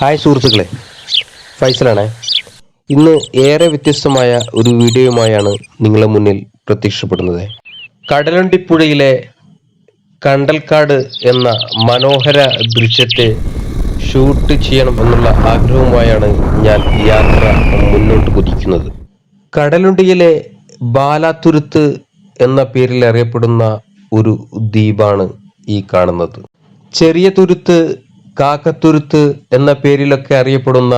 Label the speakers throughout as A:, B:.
A: Hi സുഹൃത്തുക്കളെ. ഫൈസലാണ്. ഇന്ന് ഏറെ വ്യത്യസ്തമായ ഒരു വീഡിയോയുമായാണ് നിങ്ങളുടെ മുന്നിൽ പ്രത്യക്ഷപ്പെടുന്നത്. കടലണ്ടിപ്പുഴയിലെ കണ്ടൽക്കാട് എന്ന മനോഹര ദൃശ്യത്തെ ഷൂട്ട് ചെയ്യണം എന്നുള്ള ആഗ്രഹവുമായാണ് ഞാൻ യാത്ര മുന്നോട്ട് കുതിക്കുന്നത്. കടലുണ്ടിയിലെ ബാലാതുരുത്ത് എന്ന പേരിൽ അറിയപ്പെടുന്ന ഒരു ദ്വീപാണ് ഈ കാണുന്നത്. ചെറിയ തുരുത്ത് കാക്കത്തുരുത്ത് എന്ന പേരിലൊക്കെ അറിയപ്പെടുന്ന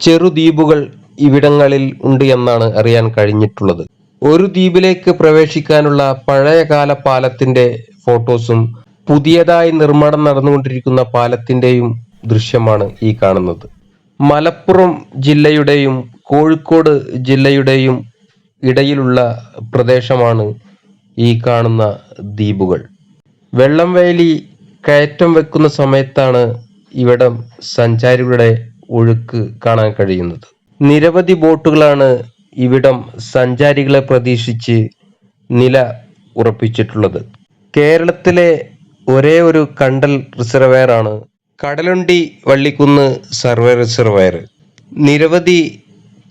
A: ചെറുദ്വീപുകൾ ഇവിടങ്ങളിൽ ഉണ്ട് എന്നാണ് അറിയാൻ കഴിഞ്ഞിട്ടുള്ളത്. ഒരു ദ്വീപിലേക്ക് പ്രവേശിക്കാനുള്ള പഴയകാല പാലത്തിന്റെ ഫോട്ടോസും പുതിയതായി നിർമ്മാണം നടന്നുകൊണ്ടിരിക്കുന്ന പാലത്തിന്റെയും ദൃശ്യമാണ് ഈ കാണുന്നത്. മലപ്പുറം ജില്ലയുടെയും കോഴിക്കോട് ജില്ലയുടെയും ഇടയിലുള്ള പ്രദേശമാണ് ഈ കാണുന്ന ദ്വീപുകൾ. വെള്ളം വേലി കയറ്റം വെക്കുന്ന സമയത്താണ് ഇവിടം സഞ്ചാരികളുടെ ഒഴുക്ക് കാണാൻ കഴിയുന്നത്. നിരവധി ബോട്ടുകളാണ് ഇവിടം സഞ്ചാരികളെ പ്രതീക്ഷിച്ച് നില ഉറപ്പിച്ചിട്ടുള്ളത്. കേരളത്തിലെ ഒരേ ഒരു കണ്ടൽ റിസർവയറാണ് കടലുണ്ടി വള്ളിക്കുന്ന് സർവേ റിസർവയർ നിരവധി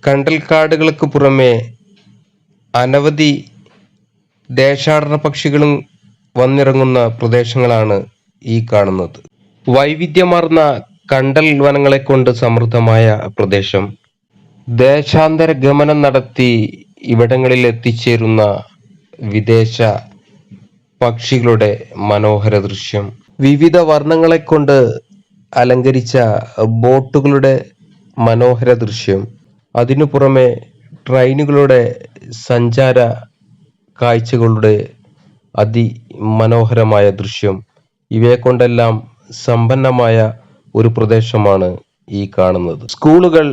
A: കണ്ടൽ കാടുകൾക്ക് പുറമെ അനവധി ദേശാടന പക്ഷികളും വന്നിറങ്ങുന്ന പ്രദേശങ്ങളാണ് ഈ കാണുന്നത്. വൈവിധ്യമാർന്ന കണ്ടൽ വനങ്ങളെ കൊണ്ട് സമൃദ്ധമായ പ്രദേശം. ദേശാന്തര ഗമനം നടത്തി ഇവിടങ്ങളിൽ എത്തിച്ചേരുന്ന വിദേശ പക്ഷികളുടെ മനോഹര ദൃശ്യം. വിവിധ വർണങ്ങളെ കൊണ്ട് അലങ്കരിച്ച ബോട്ടുകളുടെ മനോഹര ദൃശ്യം. അതിനു പുറമെ ട്രെയിനുകളുടെ സഞ്ചാര കാഴ്ചകളുടെ അതിമനോഹരമായ ദൃശ്യം. ഇവയെ കൊണ്ടെല്ലാം സമ്പന്നമായ ഒരു പ്രദേശമാണ് ഈ കാണുന്നത്. സ്കൂളുകൾ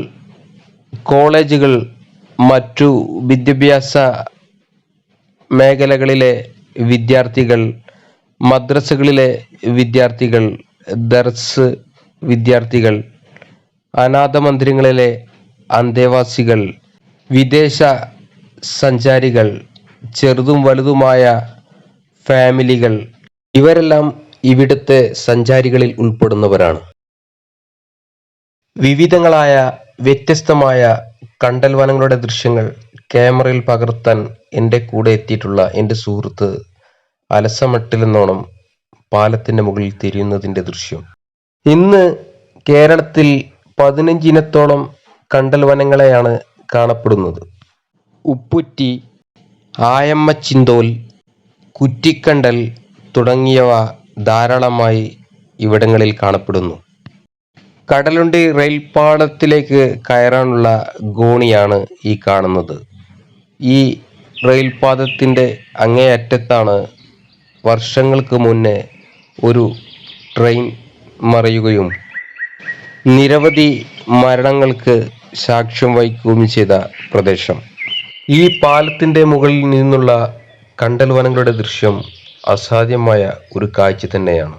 A: കോളേജുകൾ മറ്റു വിദ്യാഭ്യാസ മേഖലകളിലെ വിദ്യാർത്ഥികൾ മദ്രസകളിലെ വിദ്യാർത്ഥികൾ ദർസ് വിദ്യാർത്ഥികൾ അനാഥ മന്ദിരങ്ങളിലെ അന്തേവാസികൾ വിദേശ സഞ്ചാരികൾ ചെറുതും വലുതുമായ ഫാമിലികൾ ഇവരെല്ലാം ഇവിടുത്തെ സഞ്ചാരികളിൽ ഉൾപ്പെടുന്നവരാണ്. വിവിധങ്ങളായ വ്യത്യസ്തമായ കണ്ടൽ വനങ്ങളുടെ ദൃശ്യങ്ങൾ ക്യാമറയിൽ പകർത്താൻ എന്റെ കൂടെ എത്തിയിട്ടുള്ള എന്റെ സുഹൃത്ത് അലസമട്ടിലെന്നോണം പാലത്തിന്റെ മുകളിൽ തിരിയുന്നതിന്റെ ദൃശ്യം. ഇന്ന് കേരളത്തിൽ പതിനഞ്ചിനത്തോളം കണ്ടൽ വനങ്ങളെയാണ് കാണപ്പെടുന്നത്. ഉപ്പുറ്റി ആയമ്മച്ചിന്തോൽ കുറ്റിക്കണ്ടൽ തുടങ്ങിയവ ധാരാളമായി ഇവിടങ്ങളിൽ കാണപ്പെടുന്നു. കടലുണ്ടി റെയിൽപാളത്തിലേക്ക് കയറാനുള്ള ഗോണിയാണ് ഈ കാണുന്നത്. ഈ റെയിൽപാതത്തിന്റെ അങ്ങേയറ്റത്താണ് വർഷങ്ങൾക്ക് മുന്നേ ഒരു ട്രെയിൻ മറയുകയും നിരവധി മരണങ്ങൾക്ക് സാക്ഷ്യം വഹിക്കുകയും ചെയ്ത പ്രദേശം. ഈ പാലത്തിന്റെ മുകളിൽ നിന്നുള്ള കണ്ടൽ വനങ്ങളുടെ ദൃശ്യം അസാധ്യമായ ഒരു കാഴ്ച തന്നെയാണ്.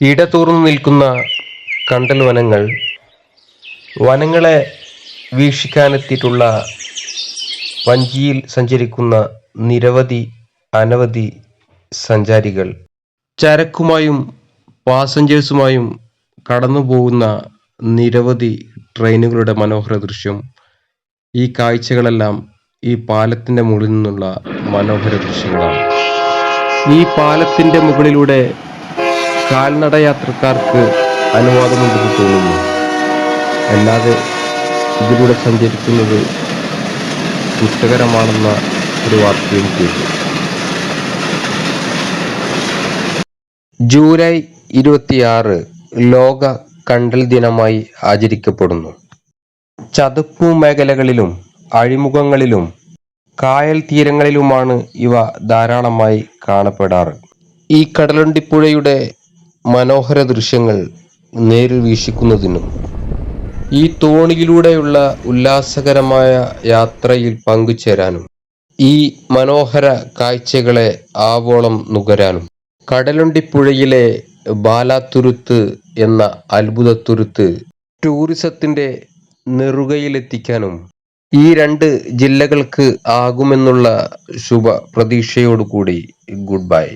A: ഇടതൂർന്നു നിൽക്കുന്ന കണ്ടൽ വനങ്ങൾ വനങ്ങളെ വീക്ഷിക്കാനെത്തിയിട്ടുള്ള വഞ്ചിയിൽ സഞ്ചരിക്കുന്ന നിരവധി അനവധി സഞ്ചാരികൾ. ചരക്കുമായും പാസഞ്ചേഴ്സുമായും കടന്നു പോകുന്ന നിരവധി ട്രെയിനുകളുടെ മനോഹര ദൃശ്യം. ഈ കാഴ്ചകളെല്ലാം ഈ പാലത്തിന്റെ മുകളിൽ നിന്നുള്ള മനോഹര ദൃശ്യങ്ങളാണ്. ഈ പാലത്തിന്റെ മുകളിലൂടെ കാൽനട യാത്രക്കാർക്ക് അനുവാദമുണ്ടെന്ന് തോന്നുന്നു. അല്ലാതെ ഇതിലൂടെ സഞ്ചരിക്കുന്നത് കുറ്റകരമാണെന്ന ഒരു വാർത്തയും കേട്ടു. ജൂലൈ ഇരുപത്തിയാറ് ലോക കണ്ടൽ ദിനമായി ആചരിക്കപ്പെടുന്നു. ചതുപ്പു മേഖലകളിലും അഴിമുഖങ്ങളിലും കായൽ തീരങ്ങളിലുമാണ് ഇവ ധാരാളമായി കാണപ്പെടാറ്. ഈ കടലുണ്ടിപ്പുഴയുടെ മനോഹര ദൃശ്യങ്ങൾ നേരിൽ വീക്ഷിക്കുന്നതിനും ഈ തോണിയിലൂടെയുള്ള ഉല്ലാസകരമായ യാത്രയിൽ പങ്കുചേരാനും ഈ മനോഹര കാഴ്ചകളെ ആവോളം നുകരാനും കടലുണ്ടിപ്പുഴയിലെ ബാലാത്തുരുത്ത് എന്ന അത്ഭുതത്തുരുത്ത് ടൂറിസത്തിന്റെ നെറുകയിലെത്തിക്കാനും ഈ രണ്ട് ജില്ലകൾക്ക് ആകുമെന്നുള്ള ശുഭ പ്രതീക്ഷയോടുകൂടി ഗുഡ് ബൈ